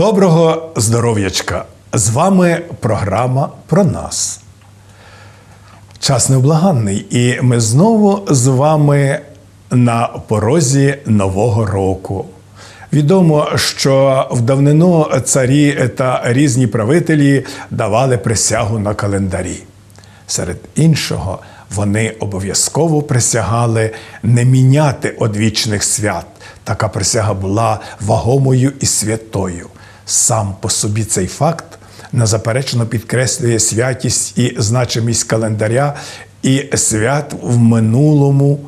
Доброго здоров'ячка! З вами програма про нас. Час невблаганний, і ми знову з вами на порозі Нового року. Відомо, що в давнину царі та різні правителі давали присягу на календарі. Серед іншого, вони обов'язково присягали не міняти одвічних свят. Така присяга була вагомою і святою. Сам по собі цей факт незаперечно підкреслює святість і значимість календаря і свят в минулому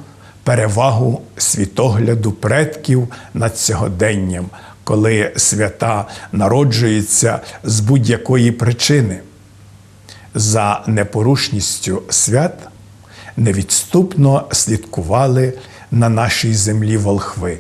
перевагу світогляду предків над сьогоденням, коли свята народжуються з будь-якої причини. За непорушністю свят невідступно слідкували на нашій землі волхви.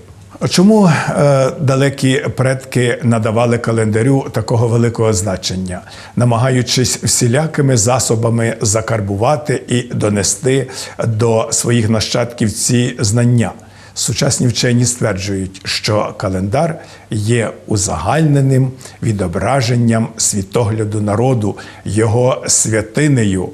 Чому е, далекі предки надавали календарю такого великого значення, намагаючись всілякими засобами закарбувати і донести до своїх нащадків ці знання? Сучасні вчені стверджують, що календар є узагальненим відображенням світогляду народу, його святинею.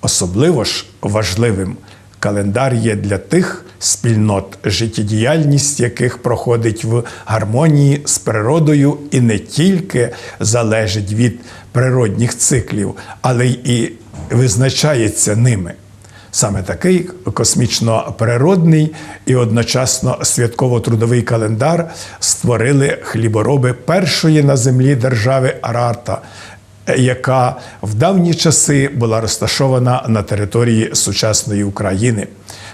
Особливо ж важливим календар є для тих спільнот, життєдіяльність яких проходить в гармонії з природою і не тільки залежить від природних циклів, але й визначається ними. Саме такий космічно природний і одночасно святково-трудовий календар створили хлібороби першої на землі держави Арарта, яка в давні часи була розташована на території сучасної України.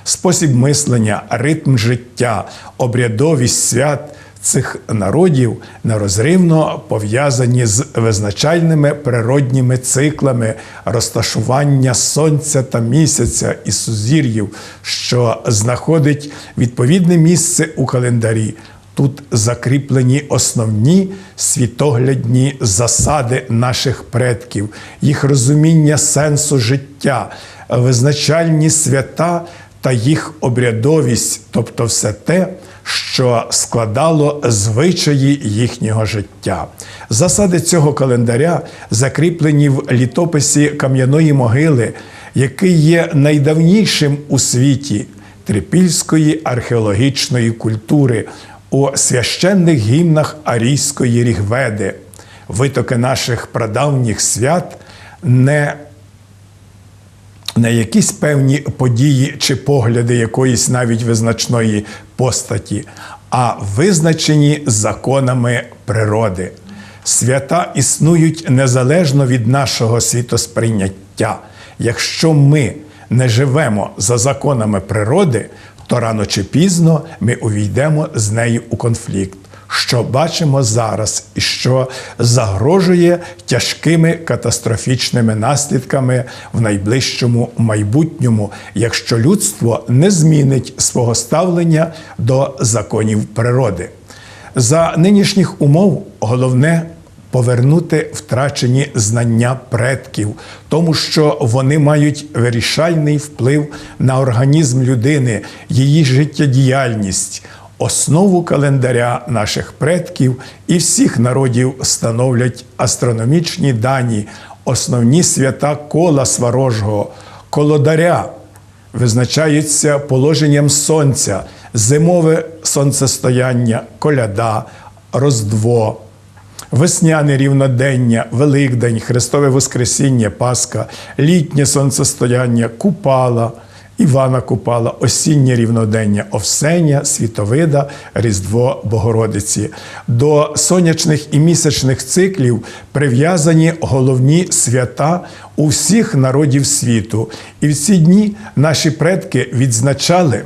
Спосіб мислення, ритм життя, обрядовість свят цих народів нерозривно пов'язані з визначальними природніми циклами розташування сонця та місяця і сузір'їв, що знаходить відповідне місце у календарі. Тут закріплені основні світоглядні засади наших предків, їх розуміння сенсу життя, визначальні свята та їх обрядовість, тобто все те, що складало звичаї їхнього життя. Засади цього календаря закріплені в літописі кам'яної могили, який є найдавнішим у світі трипільської археологічної культури у священних гімнах арійської рігведи. Витоки наших прадавніх свят не не якісь певні події чи погляди якоїсь навіть визначної постаті, а визначені законами природи. Свята існують незалежно від нашого світосприйняття. Якщо ми не живемо за законами природи, то рано чи пізно ми увійдемо з нею у конфлікт, що бачимо зараз, і що загрожує тяжкими катастрофічними наслідками в найближчому майбутньому, якщо людство не змінить свого ставлення до законів природи. За нинішніх умов головне повернути втрачені знання предків, тому що вони мають вирішальний вплив на організм людини, її життєдіяльність. Основу календаря наших предків і всіх народів становлять астрономічні дані, основні свята кола сварожого, колодаря визначаються положенням сонця, зимове сонцестояння, коляда, роздво весняне рівнодення, Великдень, Христове Воскресіння, Пасха, літнє сонцестояння, Купала, Івана Купала, осіннє рівнодення, Овсення, Світовида, Різдво Богородиці. До сонячних і місячних циклів прив'язані головні свята у всіх народів світу. І в ці дні наші предки відзначали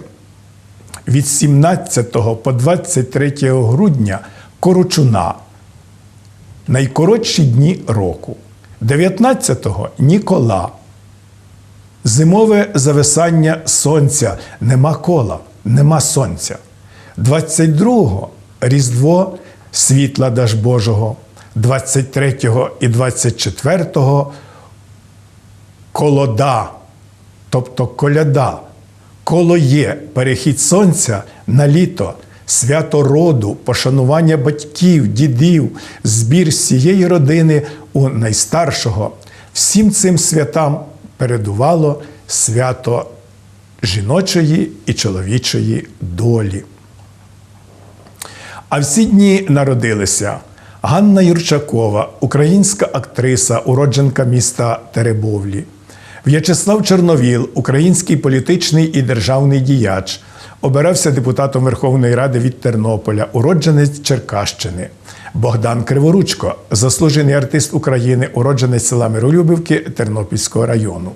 від 17 по 23 грудня Корочуна найкоротші дні року. 19-го Нікола. Зимове зависання сонця нема кола, нема сонця. 22-го Різдво світла Даж Божого. 23-го і 24-го колода, тобто коляда. Коло є перехід сонця на літо. свято роду, пошанування батьків, дідів, збір всієї родини у найстаршого. Всім цим святам передувало свято жіночої і чоловічої долі. А в ці дні народилися Ганна Юрчакова, українська актриса, уродженка міста Теребовлі, В'ячеслав Чорновіл, український політичний і державний діяч, обирався депутатом Верховної Ради від Тернополя, уродженець Черкащини. Богдан Криворучко, заслужений артист України, уродженець села Миролюбівки Тернопільського району.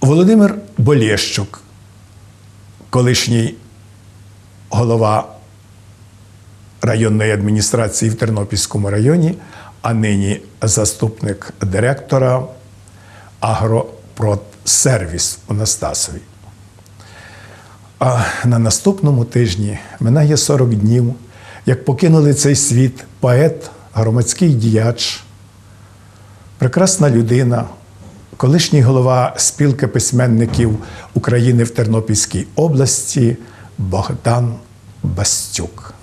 Володимир Болєщук, колишній голова районної адміністрації в Тернопільському районі, а нині заступник директора Агропродсервіс у Настасові. А на наступному тижні минає 40 днів, як покинули цей світ поет, громадський діяч, прекрасна людина, колишній голова спілки письменників України в Тернопільській області Богдан Бастюк.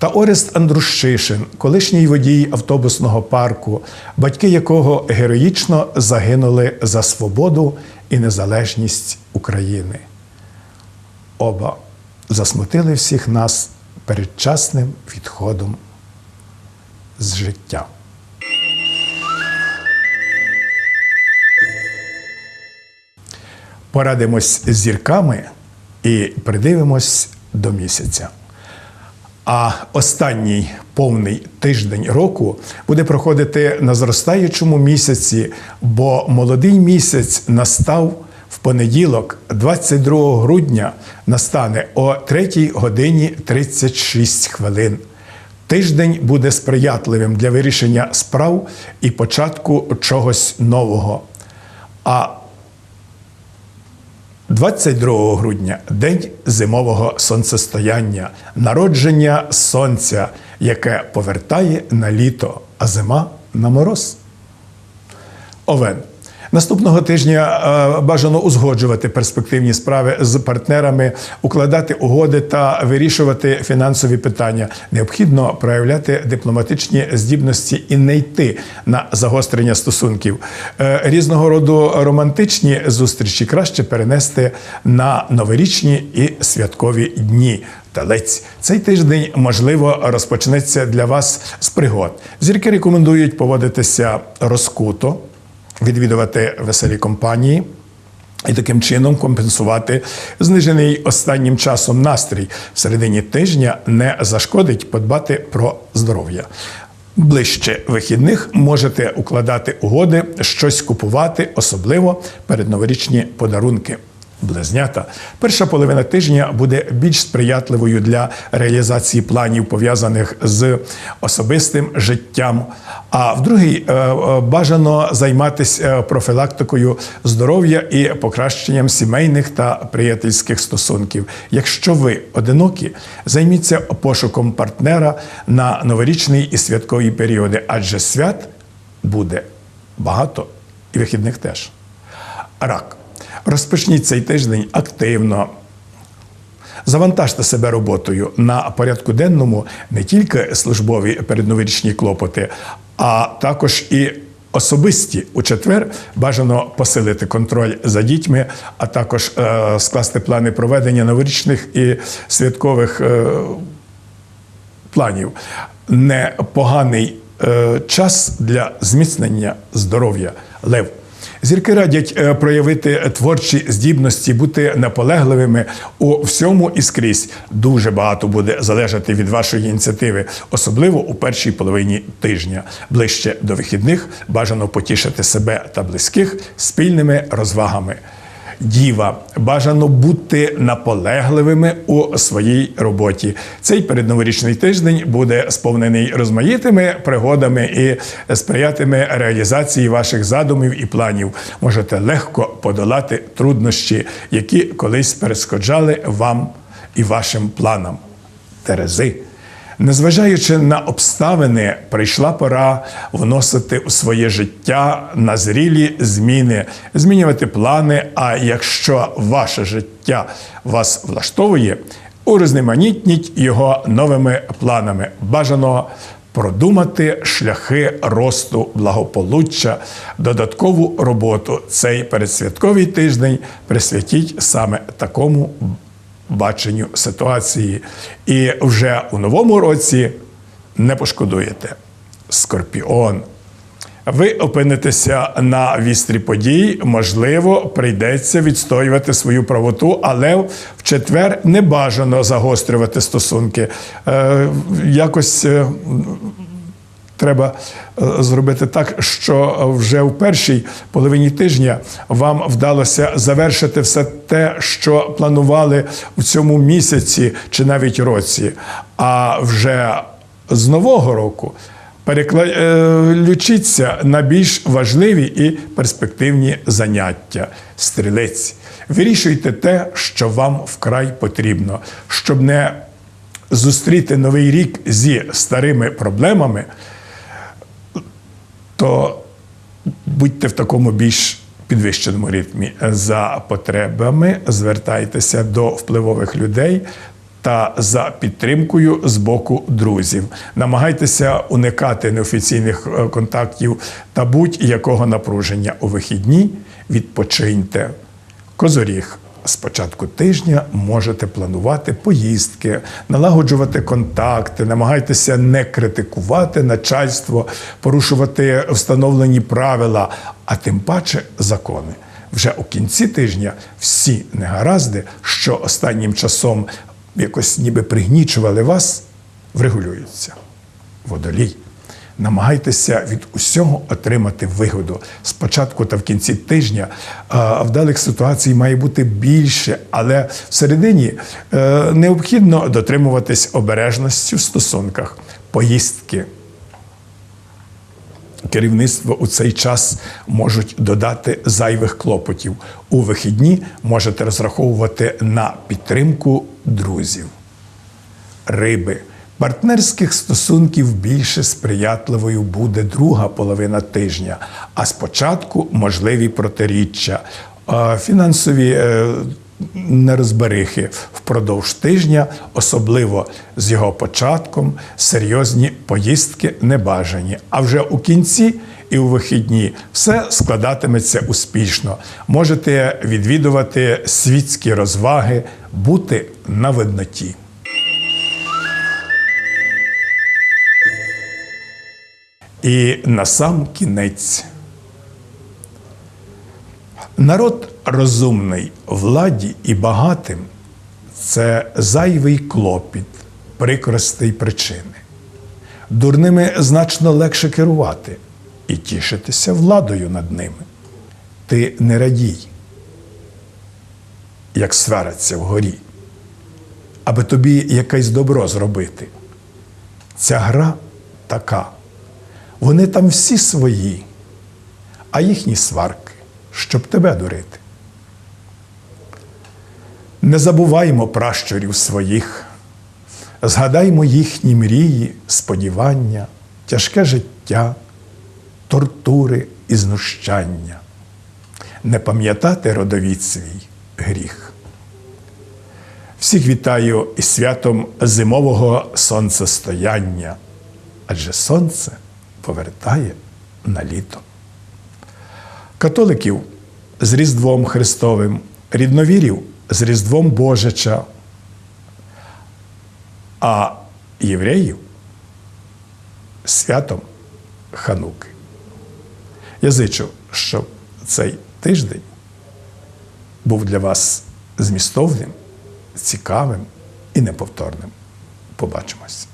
Та Орест Андрущишин, колишній водій автобусного парку, батьки якого героїчно загинули за свободу і незалежність України. Оба засмутили всіх нас передчасним відходом з життя. Порадимось з зірками і придивимось до місяця. А останній повний тиждень року буде проходити на зростаючому місяці, бо молодий місяць настав в понеділок, 22 грудня, настане о 3 годині 36 хвилин. Тиждень буде сприятливим для вирішення справ і початку чогось нового. А 22 грудня день зимового сонцестояння, народження сонця, яке повертає на літо, а зима на мороз. Овен. Наступного тижня е, бажано узгоджувати перспективні справи з партнерами, укладати угоди та вирішувати фінансові питання. Необхідно проявляти дипломатичні здібності і не йти на загострення стосунків. Е, Різного роду романтичні зустрічі краще перенести на новорічні і святкові дні. Телець цей тиждень можливо розпочнеться для вас з пригод. Зірки рекомендують поводитися розкуто відвідувати веселі компанії. І таким чином компенсувати знижений останнім часом настрій в середині тижня не зашкодить подбати про здоров'я. Ближче вихідних можете укладати угоди, щось купувати, особливо передноворічні подарунки. Близнята, перша половина тижня буде більш сприятливою для реалізації планів, пов'язаних з особистим життям. А в другій е, е, бажано займатися профілактикою здоров'я і покращенням сімейних та приятельських стосунків. Якщо ви одинокі, займіться пошуком партнера на новорічний і святкові періоди, адже свят буде багато і вихідних теж. Рак. Розпочніть цей тиждень активно. Завантажте себе роботою на порядку денному не тільки службові передноворічні клопоти, а також і особисті у четвер бажано посилити контроль за дітьми, а також е, скласти плани проведення новорічних і святкових е, планів. Непоганий е, час для зміцнення здоров'я лев. Зірки радять е, проявити творчі здібності, бути наполегливими у всьому і скрізь. Дуже багато буде залежати від вашої ініціативи, особливо у першій половині тижня. Ближче до вихідних бажано потішити себе та близьких спільними розвагами. Діва, бажано бути наполегливими у своїй роботі. Цей передноворічний тиждень буде сповнений розмаїтими пригодами і сприятиме реалізації ваших задумів і планів. Можете легко подолати труднощі, які колись перешкоджали вам і вашим планам. Терези. Незважаючи на обставини, прийшла пора вносити у своє життя назрілі зміни, змінювати плани. А якщо ваше життя вас влаштовує, урізноманітніть його новими планами. Бажано продумати шляхи росту благополуччя, додаткову роботу. Цей передсвятковий тиждень присвятіть саме такому баченню ситуації. І вже у новому році не пошкодуєте. Скорпіон. Ви опинитеся на вістрі подій, можливо, прийдеться відстоювати свою правоту, але в четвер не бажано загострювати стосунки. Е, якось е, треба е, зробити так, що вже у першій половині тижня вам вдалося завершити все те, що планували у цьому місяці чи навіть році. А вже з нового року переключіться на більш важливі і перспективні заняття. Стрілець. Вирішуйте те, що вам вкрай потрібно, щоб не зустріти новий рік зі старими проблемами, то будьте в такому більш підвищеному ритмі. За потребами звертайтеся до впливових людей та за підтримкою з боку друзів. Намагайтеся уникати неофіційних е, контактів та будь-якого напруження у вихідні. Відпочиньте. Козоріг. З початку тижня можете планувати поїздки, налагоджувати контакти, намагайтеся не критикувати начальство, порушувати встановлені правила, а тим паче закони. Вже у кінці тижня всі негаразди, що останнім часом якось ніби пригнічували вас, врегулюються. Водолій. Намагайтеся від усього отримати вигоду. Спочатку та в кінці тижня вдалих ситуацій має бути більше, але всередині е, необхідно дотримуватись обережності в стосунках, поїздки. Керівництво у цей час можуть додати зайвих клопотів. У вихідні можете розраховувати на підтримку друзів. Риби. Партнерських стосунків більше сприятливою буде друга половина тижня, а спочатку можливі протиріччя, фінансові е, нерозберихи впродовж тижня, особливо з його початком, серйозні поїздки небажані. А вже у кінці і у вихідні все складатиметься успішно. Можете відвідувати світські розваги, бути на видноті. І на сам кінець. Народ розумний владі і багатим це зайвий клопіт, прикрости й причини. Дурними значно легше керувати і тішитися владою над ними. Ти не радій, як свараться вгорі, аби тобі якесь добро зробити. Ця гра така. Вони там всі свої, а їхні сварки, щоб тебе дурити. Не забуваймо пращурів своїх, згадаймо їхні мрії, сподівання, тяжке життя, тортури і знущання, не пам'ятати родовід свій гріх. Всіх вітаю із святом зимового сонцестояння, адже сонце повертає на літо. Католиків з Різдвом Христовим, рідновірів з Різдвом Божича, а євреїв святом Хануки. Я зичу, щоб цей тиждень був для вас змістовним, цікавим і неповторним. Побачимось!